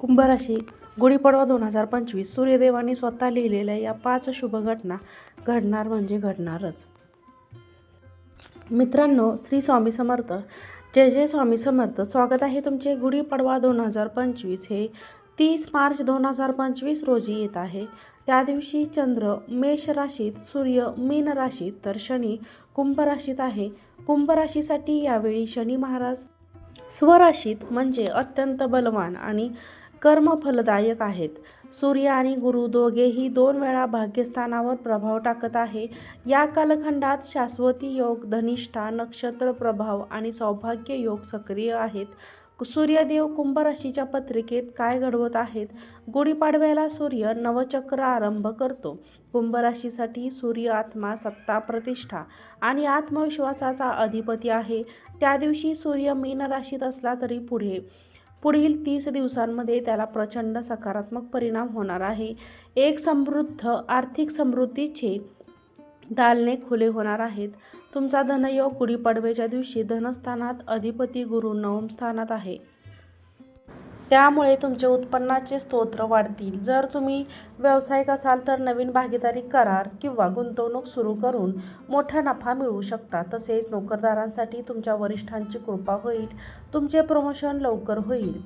कुंभ राशी गुढीपाडवा दोन हजार पंचवीस. सूर्यदेवाने स्वतः लिहिलेल्या या पाच शुभ घटना घडणार म्हणजे घडणारच. मित्रांनो श्री स्वामी समर्थ. जय जय स्वामी समर्थ. स्वागत आहे तुमचे गुढीपाडवा दोन हजार पंचवीस हे तीस मार्च दोन हजार पंचवीस रोजी येत आहे. त्या दिवशी चंद्र मेष राशीत सूर्य मीन राशीत तर शनी कुंभ राशीत आहे. कुंभ राशीसाठी यावेळी शनी महाराज. स्वराशीत म्हणजे अत्यंत बलवान आणि कर्मफलदायक आहेत. सूर्य आणि गुरु दोघेही दोन वेळा भाग्यस्थानावर प्रभाव टाकत आहे. या कालखंडात शाश्वती योग धनिष्ठा नक्षत्र प्रभाव आणि सौभाग्य योग सक्रिय आहेत. सूर्यदेव कुंभ राशीच्या पत्रिकेत काय घडवत आहेत? गुढीपाडव्याला सूर्य नवचक्र आरंभ करतो. कुंभ राशीसाठी सूर्य आत्मा सत्ता प्रतिष्ठा आणि आत्मविश्वासाचा अधिपती आहे. त्या दिवशी सूर्य मीन राशीत असला तरी पुढे पुढील तीस दिवसांमध्ये त्याला प्रचंड सकारात्मक परिणाम होणार आहे. एक समृद्ध आर्थिक समृद्धीचे दालने खुले होणार आहेत. तुमचा धनयोग गुढीपाडव्याच्या दिवशी धनस्थानात अधिपती गुरु नवम स्थानात आहे. त्यामुळे तुमचे उत्पन्नाचे स्तोत्र वाढतील. जर तुम्ही व्यावसायिक असाल तर नवीन भागीदारी करार किंवा गुंतवणूक सुरू करून मोठा नफा मिळवू शकता. तसेच नोकरदारांसाठी तुमच्या वरिष्ठांची कृपा होईल. तुमचे प्रमोशन लवकर होईल.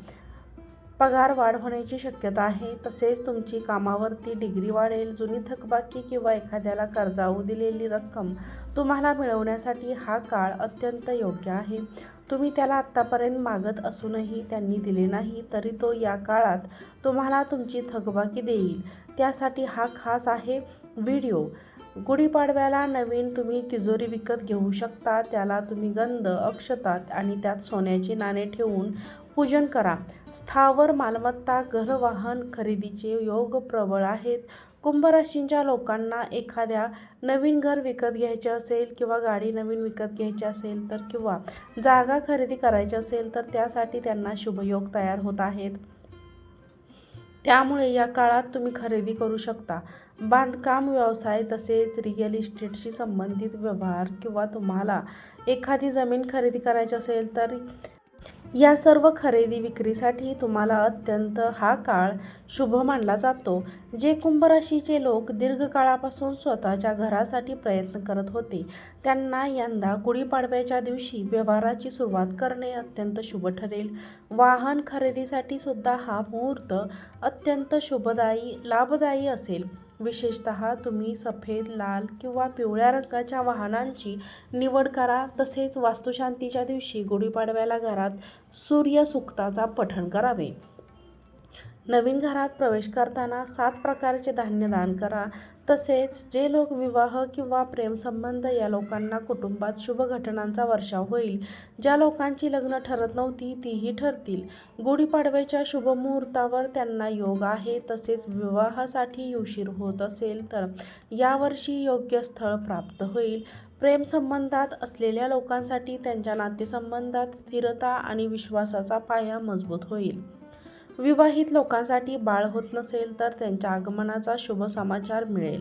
पगार वाढ होण्याची शक्यता आहे. तसेच तुमची कामावरती डिग्री वाढेल. जुनी थकबाकी किंवा एखाद्याला कर्जाऊ दिलेली रक्कम तुम्हाला मिळवण्यासाठी हा काळ अत्यंत योग्य आहे. तुम्ही त्याला आत्तापर्यंत मागत असूनही त्यांनी दिले नाही तरी तो या काळात तुम्हाला तुमची थकबाकी देईल. त्यासाठी हा खास आहे व्हिडिओ. गुढीपाडव्याला नवीन तुम्ही तिजोरी विकत घेऊ शकता त्याला तुम्ही गंध अक्षतात आणि त्यात सोन्याचे नाणे ठेवून पूजन करा. स्थावर मालमत्ता घरवाहन खरेदीचे योग प्रबळ आहेत. कुंभराशींच्या लोकांना एखाद्या नवीन घर विकत घ्यायचे असेल किंवा गाडी नवीन विकत घ्यायची असेल तर किंवा जागा खरेदी करायची असेल तर त्यासाठी त्यांना शुभयोग तयार होत आहेत. त्यामुळे या काळात तुम्ही खरेदी करू शकता. बांधकाम व्यवसाय तसेच रिअल इस्टेटशी संबंधित व्यवहार किंवा तुम्हाला एखादी जमीन खरेदी करायची असेल तर या सर्व खरेदी विक्रीसाठी तुम्हाला अत्यंत हा काळ शुभ मानला जातो. जे कुंभ राशीचे लोक दीर्घकाळापासून स्वतःच्या घरासाठी प्रयत्न करत होते त्यांना यंदा गुढीपाडव्याच्या दिवशी व्यवहाराची सुरुवात करणे अत्यंत शुभ ठरेल. वाहन खरेदीसाठी सुद्धा हा मुहूर्त अत्यंत शुभदायी लाभदायी असेल. विशेषत तुम्ही सफेद लाल किंवा पिवळ्या रंगाच्या वाहनांची निवड करा. तसेच वास्तुशांतीच्या दिवशी गुढीपाडव्याला घरात सूर्यसुक्ताचा पठण करावे. नवीन घरात प्रवेश करताना सात प्रकारचे धान्य दान करा. तसेच जे लोक विवाह किंवा प्रेमसंबंध या लोकांना कुटुंबात शुभ घटनांचा वर्षाव होईल. ज्या लोकांची लग्न ठरत नव्हती तीही ठरतील. गुढीपाडव्याच्या शुभ मुहूर्तावर त्यांना योग आहे तसेच विवाहासाठी उशीर होत असेल तर यावर्षी योग्य स्थळ प्राप्त होईल. प्रेमसंबंधात असलेल्या लोकांसाठी त्यांच्या नातेसंबंधात स्थिरता आणि विश्वासाचा पाया मजबूत होईल. विवाहित लोकांसाठी बाळ होत नसेल तर त्यांच्या आगमनाचा शुभ समाचार मिळेल.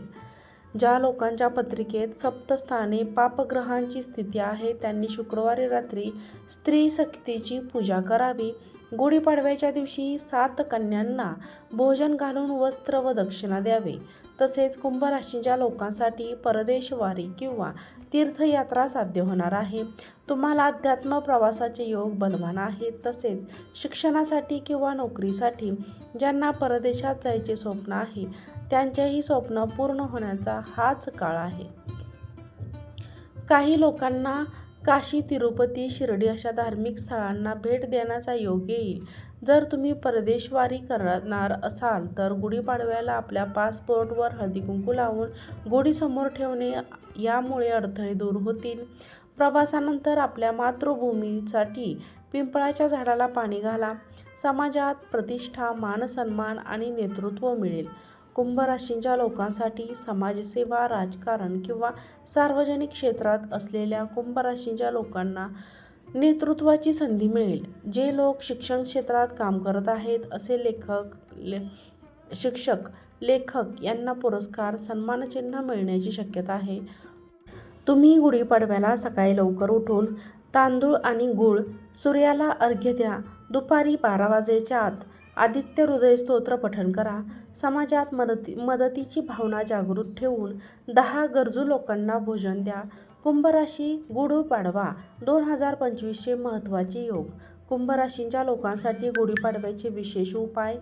ज्या लोकांच्या पत्रिकेत सप्तस्थाने पापग्रहांची स्थिती आहे त्यांनी शुक्रवारी रात्री स्त्री शक्तीची पूजा करावी. गुढीपाडव्याच्या दिवशी सात कन्यांना भोजन घालून वस्त्र व दक्षिणा द्यावे. तसेच कुंभ राशीच्या लोकांसाठी परदेशवारी किंवा तीर्थयात्रा साध्य होणार आहे. तुम्हाला अध्यात्म प्रवासाचे योग बलवान आहेत. तसेच शिक्षणासाठी किंवा नोकरीसाठी ज्यांना परदेशात जायचे स्वप्न आहे त्यांचेही स्वप्न पूर्ण होण्याचा हाच काळ आहे. काही लोकांना काशी तिरुपती शिर्डी अशा धार्मिक स्थळांना भेट देण्याचा योग येईल. जर तुम्ही परदेशवारी करणार असाल तर गुढीपाडव्याला आपल्या पासपोर्टवर हळदीकुंकू लावून गुढीसमोर ठेवणे यामुळे अडथळे दूर होतील. प्रवासानंतर आपल्या मातृभूमीसाठी पिंपळाच्या झाडाला पाणी घाला. समाजात प्रतिष्ठा मानसन्मान आणि नेतृत्व मिळेल. कुंभ राशींच्या लोकांसाठी समाजसेवा राजकारण किंवा सार्वजनिक क्षेत्रात असलेल्या कुंभ राशींच्या लोकांना नेतृत्वाची संधी मिळेल. जे लोक शिक्षण क्षेत्रात काम करत आहेत असे लेखक ले शिक्षक लेखक यांना पुरस्कार सन्मानचिन्ह मिळण्याची शक्यता आहे. तुम्ही गुढीपाडव्याला सकाळी लवकर उठून तांदूळ आणि गूळ सूर्याला अर्घ्य द्या. दुपारी बारा वाजेच्या आत आदित्य हृदय स्तोत्र पठण करा. समाजात मदती मदतीची भावना जागृत ठेवून दहा गरजू लोकांना भोजन द्या. कुंभराशी गुढीपाडवा दोन हजार पंचवीसचे महत्त्वाचे योग. कुंभराशींच्या लोकांसाठी गुढीपाडव्याचे विशेष उपाय.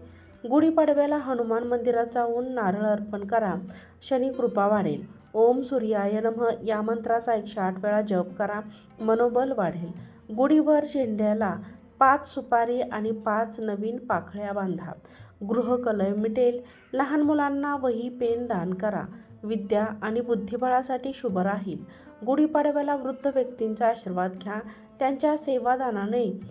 गुढीपाडव्याला हनुमान मंदिरात जाऊन नारळ अर्पण करा. शनी कृपा वाढेल. ओम सूर्याय नमः या मंत्राचा एकशे आठ वेळा जप करा. मनोबल वाढेल. गुढीवर शेंड्याला पाच सुपारी आणि पाच नवीन पाखळ्या बांधा. गृहकलय मिटेल. लहान मुलांना वही पेन दान करा. विद्या आणि बुद्धिबळासाठी शुभ राहील. गुढीपाडव्याला वृद्ध व्यक्तींचा आशीर्वाद घ्या. त्यांच्या सेवादानाने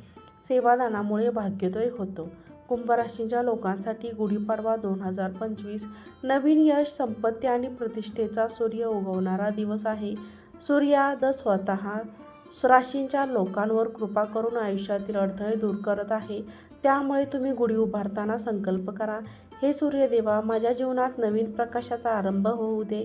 सेवादानामुळे भाग्योदय होतो. कुंभराशींच्या लोकांसाठी गुढीपाडवा दोन हजार पंचवीस. नवीन यश संपत्ती आणि प्रतिष्ठेचा सूर्य उगवणारा दिवस आहे. सूर्याद स्वतः राशींच्या लोकांवर कृपा करून आयुष्यातील अडथळे दूर करत आहे. त्यामुळे तुम्ही गुढी उभारताना संकल्प करा. हे सूर्यदेवा माझ्या जीवनात नवीन प्रकाशाचा आरंभ होऊ दे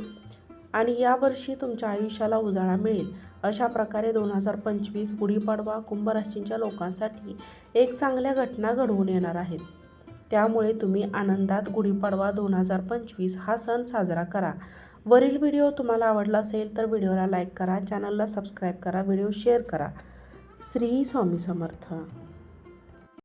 आणि यावर्षी तुमच्या आयुष्याला उजाळा मिळेल. अशा प्रकारे दोन हजार पंचवीस गुढीपाडवा कुंभ राशींच्या लोकांसाठी एक चांगल्या घटना घडवून येणार आहेत. त्यामुळे तुम्ही आनंदात गुढीपाडवा दोन हजार पंचवीस हा सण साजरा करा. वरील व्हिडिओ तुम्हाला आवडला असेल तर व्हिडिओला लाईक करा चॅनलला सबस्क्राईब करा व्हिडिओ शेअर करा. श्री स्वामी समर्थ.